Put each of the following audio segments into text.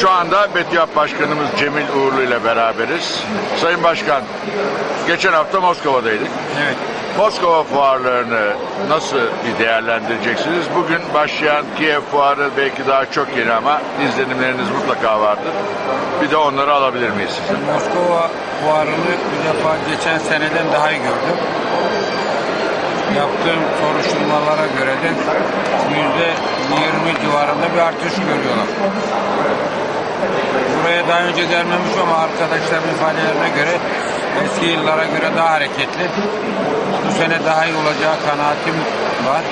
Şu anda Betiyap Başkanımız Cemil Uğurlu ile beraberiz. Sayın Başkan, geçen hafta Moskova'daydık. Evet. Moskova fuarlarını nasıl bir değerlendireceksiniz? Bugün başlayan Kiev fuarı belki daha çok yeni ama izlenimleriniz mutlaka vardır. Bir de onları alabilir miyiz sizden? Moskova fuarını bir defa geçen seneden daha iyi gördüm. Yaptığım soruşturmalara göre de yüzde yirmi civarında bir artış görüyorlar. Daha önce gelmemiş ama arkadaşlarımın ifadelerine göre eski yıllara göre daha hareketli. Bu sene daha iyi olacağı kanaatim var.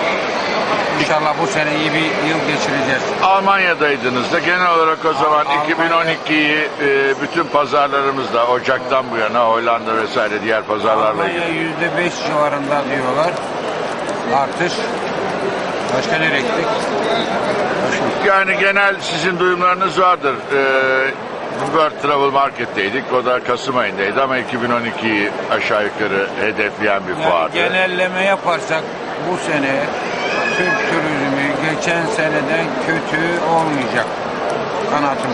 İnşallah bu sene iyi bir yıl geçireceğiz. Almanya'daydınız da genel olarak o zaman Almanya- 2012'yi e, bütün pazarlarımızda Ocak'tan bu yana Hollanda vesaire diğer pazarlarla Almanya yüzde beş civarında diyorlar. Artış. Başka nereye gittik? Yani genel sizin duyumlarınız vardır. Ee, World Travel Market'teydik. O da Kasım ayındaydı ama 2012'yi aşağı yukarı hedefleyen bir Yani fuardı. genelleme yaparsak bu sene Türk turizmi geçen seneden kötü olmayacak. Kanaatim.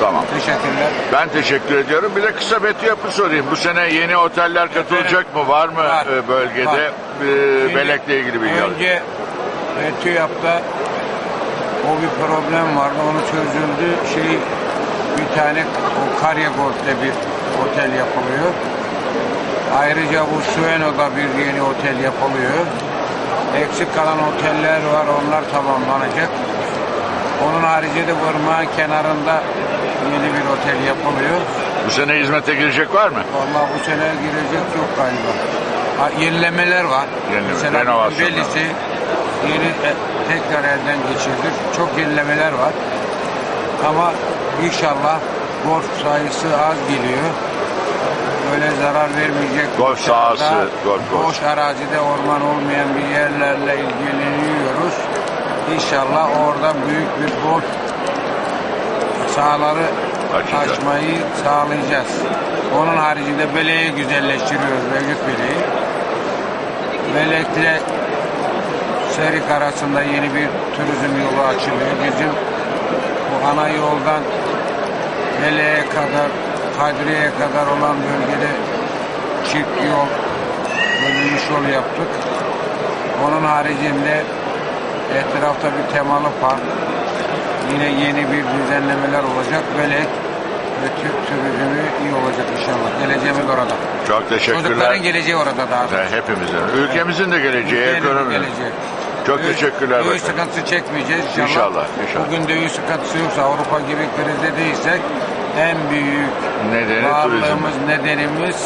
Tamam. Teşekkürler. Ben teşekkür ediyorum. Bir de kısa Betü yapı sorayım. Bu sene yeni oteller katılacak mı? Var mı Var. e, bölgede? Var. Ee, Şimdi Belek'le ilgili alayım. Önce e, TÜYAP'ta o bir problem vardı. Onu çözüldü. Şey bir tane o Karyagol'de bir otel yapılıyor. Ayrıca bu Sueno'da bir yeni otel yapılıyor. Eksik kalan oteller var. Onlar tamamlanacak. Onun haricinde bu ırmağın kenarında yeni bir otel yapılıyor. Bu sene hizmete girecek var mı? Vallahi bu sene girecek yok galiba. Ha, yenilemeler var. Yenileme, Mesela renovasyonlar. Bellisi yeni e, tekrar elden geçirdik. Çok yenilemeler var. Ama inşallah golf sayısı az geliyor. Böyle zarar vermeyecek. Golf sahası, golf course. Boş arazide orman olmayan bir yerlerle ilgileniyoruz. İnşallah orada büyük bir golf sahaları Açacağız. açmayı sağlayacağız. Onun haricinde Bele'yi güzelleştiriyoruz mevcut Bele'yi. Belek'le Serik arasında yeni bir turizm yolu açılıyor. Bizim bu ana yoldan Bele'ye kadar, Kadriye'ye kadar olan bölgede çift yol, bölünmüş yol yaptık. Onun haricinde etrafta bir temalı park, yine yeni bir düzenlemeler olacak. Belek ve Türk turizmi iyi olacak inşallah. Geleceğimiz orada. Çok teşekkürler. Çocukların geleceği orada daha. Hepimizin. Ülkemizin de geleceği, Ülkenin ekonomi. geleceği. Çok Döviz- teşekkürler Döviz başkanım. sıkıntısı çekmeyeceğiz inşallah. İnşallah, inşallah. Bugün döviz sıkıntısı yoksa Avrupa gibi krizde değilsek en büyük Nedeni turizm. varlığımız, nedenimiz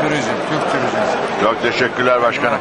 turizm, Türk turizmi. Çok teşekkürler başkanım.